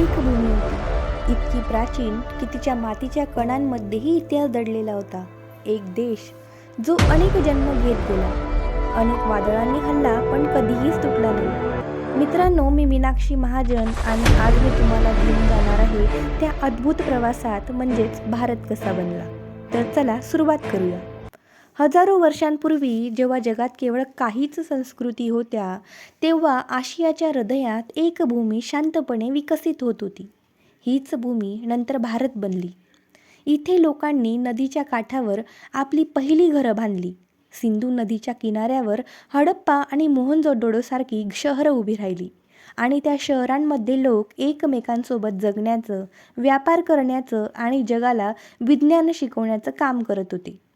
एक भूमी होती. इतकी प्राचीन की तिच्या मातीच्या कणांमध्येही इतिहास दडलेला होता. एक देश जो अनेक जन्म घेत गेला. अनेक वादळांनी हल्ला पण कधीहीच तुटला नाही. मित्रांनो मी मीनाक्षी महाजन आणि आज मी तुम्हाला घेऊन जाणार आहे त्या अद्भुत प्रवासात म्हणजेच भारत कसा बनला. तर चला सुरुवात करूया. हजारो वर्षांपूर्वी जेव्हा जगात केवळ काहीच संस्कृती होत्या तेव्हा आशियाच्या हृदयात एक भूमी शांतपणे विकसित होत होती. हीच भूमी नंतर भारत बनली. इथे लोकांनी नदीच्या काठावर आपली पहिली घरं बांधली. सिंधू नदीच्या किनाऱ्यावर हडप्पा आणि मोहनजोडोडोसारखी शहरं उभी राहिली आणि त्या शहरांमध्ये लोक एकमेकांसोबत जगण्याचं व्यापार करण्याचं आणि जगाला विज्ञान शिकवण्याचं काम करत होते.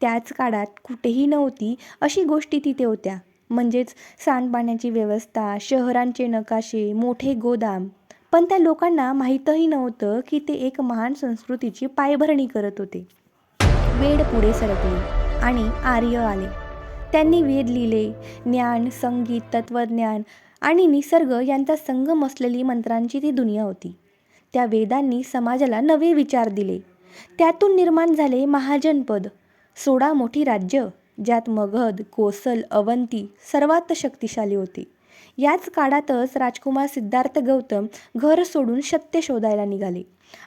त्याच काळात कुठेही नव्हती अशी गोष्टी तिथे होत्या. म्हणजेच सांडपाण्याची व्यवस्था शहरांचे नकाशे मोठे गोदाम. पण त्या लोकांना माहीतही नव्हतं की ते एक महान संस्कृतीची पायभरणी करत होते. वेड पुढे सरकले आणि आर्य आले. त्यांनी वेद लिहिले ज्ञान संगीत तत्त्वज्ञान आणि निसर्ग यांचा संगम असलेली मंत्रांची ती दुनिया होती. त्या वेदांनी समाजाला नवे विचार दिले. त्यातून निर्माण झाले महाजनपद. सोळा मोठी राज्य ज्यात मगध कोसल अवंती सर्वात शक्तिशाली होती. याच काळातच राजकुमार सिद्धार्थ गौतम घर सोडून सत्य शोधायला निघाले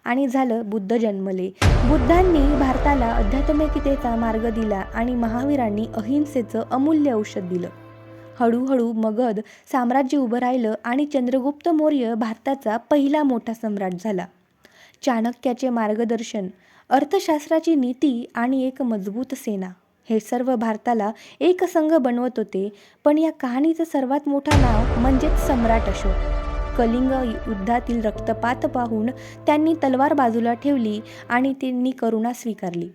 आणि झालं बुद्ध जन्मले. बुद्धांनी भारताला अध्यात्मिकतेचा मार्ग दिला आणि महावीरांनी अहिंसेचं अमूल्य औषध दिलं. हळूहळू मगध साम्राज्य उभं राहिलं आणि चंद्रगुप्त मौर्य भारताचा पहिला मोठा सम्राट झाला. चाणक्याचे मार्गदर्शन अर्थशास्त्राची नीती आणि एक मजबूत सेना. हे सर्व भारताला एक संघ बनवत होते पण या कहाणीचं सर्वात मोठं नाव म्हणजेच सम्राट अशोक. कलिंग युद्धातील रक्तपात पाहून त्यांनी तलवार बाजूला ठेवली आणि त्यांनी करुणा स्वीकारली.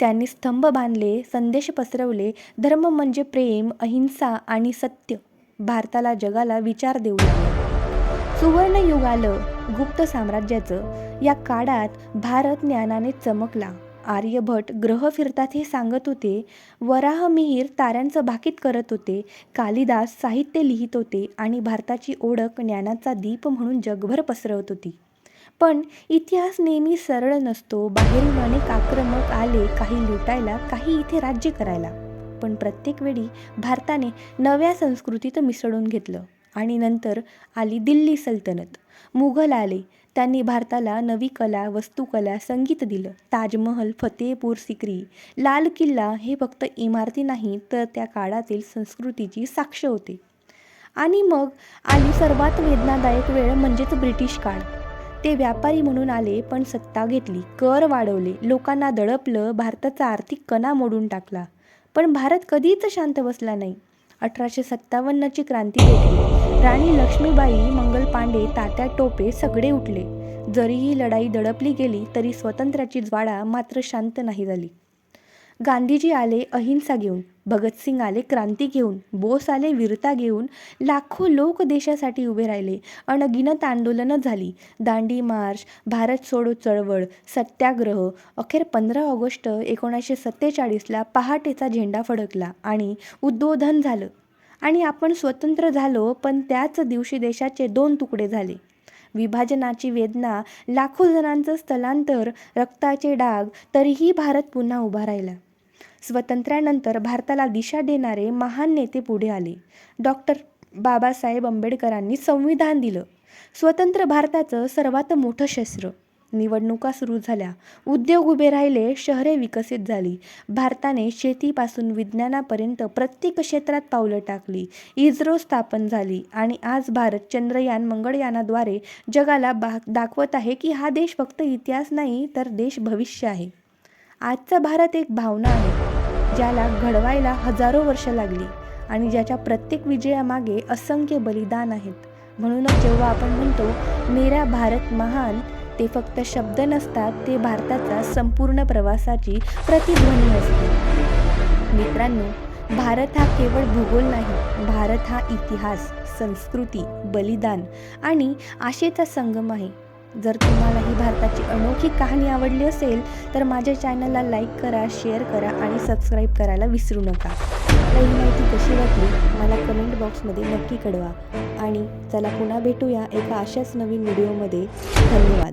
त्यांनी स्तंभ बांधले संदेश पसरवले धर्म म्हणजे प्रेम अहिंसा आणि सत्य. भारताला जगाला विचार देऊ लागला. सुवर्ण युग आलं गुप्त साम्राज्याचं या काळात भारत ज्ञानाने चमकला. आर्यभट ग्रह फिरतात हे सांगत होते वराह मिहीर ताऱ्यांचं भाकीत करत होते कालिदास साहित्य लिहित होते आणि भारताची ओळख ज्ञानाचा दीप म्हणून जगभर पसरवत होती. पण इतिहास नेहमी सरळ नसतो बाहेरून अनेक आक्रमक आले काही लुटायला काही इथे राज्य करायला. पण प्रत्येक वेळी भारताने नव्या संस्कृतीत मिसळून घेतलं. आणि नंतर आली दिल्ली सल्तनत. मुघल आले. त्यांनी भारताला नवी कला वस्तुकला संगीत दिलं. ताजमहल फतेहपूर सिक्री लाल किल्ला हे फक्त इमारती नाही तर त्या काळातील संस्कृतीची साक्ष होते. आणि मग आली सर्वात वेदनादायक वेळ म्हणजेच ब्रिटिश काळ. ते व्यापारी म्हणून आले पण सत्ता घेतली. कर वाढवले. लोकांना दडपलं. भारताचा आर्थिक कणा मोडून टाकला. पण भारत कधीच शांत बसला नाही. अठराशे सत्तावन्नची क्रांती घेतली राणी लक्ष्मीबाई मंगल पांडे तात्या टोपे सगळे उठले. जरीही लढाई दडपली गेली तरी स्वातंत्र्याची ज्वाळा मात्र शांत नाही झाली. गांधीजी आले अहिंसा घेऊन भगतसिंग आले क्रांती घेऊन बोस आले वीरता घेऊन लाखो लोक देशासाठी उभे राहिले. अनगिनत आंदोलनं झाली. दांडी मार्च भारत सोडो चळवळ सत्याग्रह अखेर पंधरा ऑगस्ट एकोणीसशे सत्तेचाळीसला पहाटेचा झेंडा फडकला आणि उद्बोधन झालं. आणि आपण स्वतंत्र झालो पण त्याच दिवशी देशाचे दोन तुकडे झाले. विभाजनाची वेदना लाखो जणांचं स्थलांतर रक्ताचे डाग तरीही भारत पुन्हा उभा राहिला. स्वातंत्र्यानंतर भारताला दिशा देणारे महान नेते पुढे आले. डॉक्टर बाबासाहेब आंबेडकरांनी संविधान दिलं. स्वतंत्र भारताचं सर्वात मोठं शस्त्र. निवडणुका सुरू झाल्या. उद्योग उभे राहिले शहरे विकसित झाली. भारताने शेतीपासून विज्ञानापर्यंत प्रत्येक क्षेत्रात पावलं टाकली. इस्रो स्थापन झाली आणि आज भारत चंद्रयान मंगळयानाद्वारे जगाला बा दाखवत आहे की हा देश फक्त इतिहास नाही तर देश भविष्य आहे. आजचा भारत एक भावना आहे ज्याला घडवायला हजारो वर्ष लागली आणि ज्याच्या प्रत्येक विजयामागे असंख्य बलिदान आहेत. म्हणूनच जेव्हा आपण म्हणतो मेरा भारत महान ते फक्त शब्द नसतात ते भारताचा संपूर्ण प्रवासाची प्रतिध्वनी असते. मित्रांनो भारत हा केवळ भूगोल नाही भारत हा इतिहास संस्कृती बलिदान आणि आशेचा संगम आहे. जर तुम्हाला ही भारताची अनोखी कहाणी आवडली असेल तर माझ्या चॅनलला लाईक करा शेअर करा आणि सबस्क्राईब करायला विसरू नका. तुम्हाला ही माहिती कशी वाटली मला कमेंट बॉक्समध्ये नक्की कळवा. आणि चला पुन्हा भेटूया एका अशाच नवीन व्हिडिओमध्ये. धन्यवाद.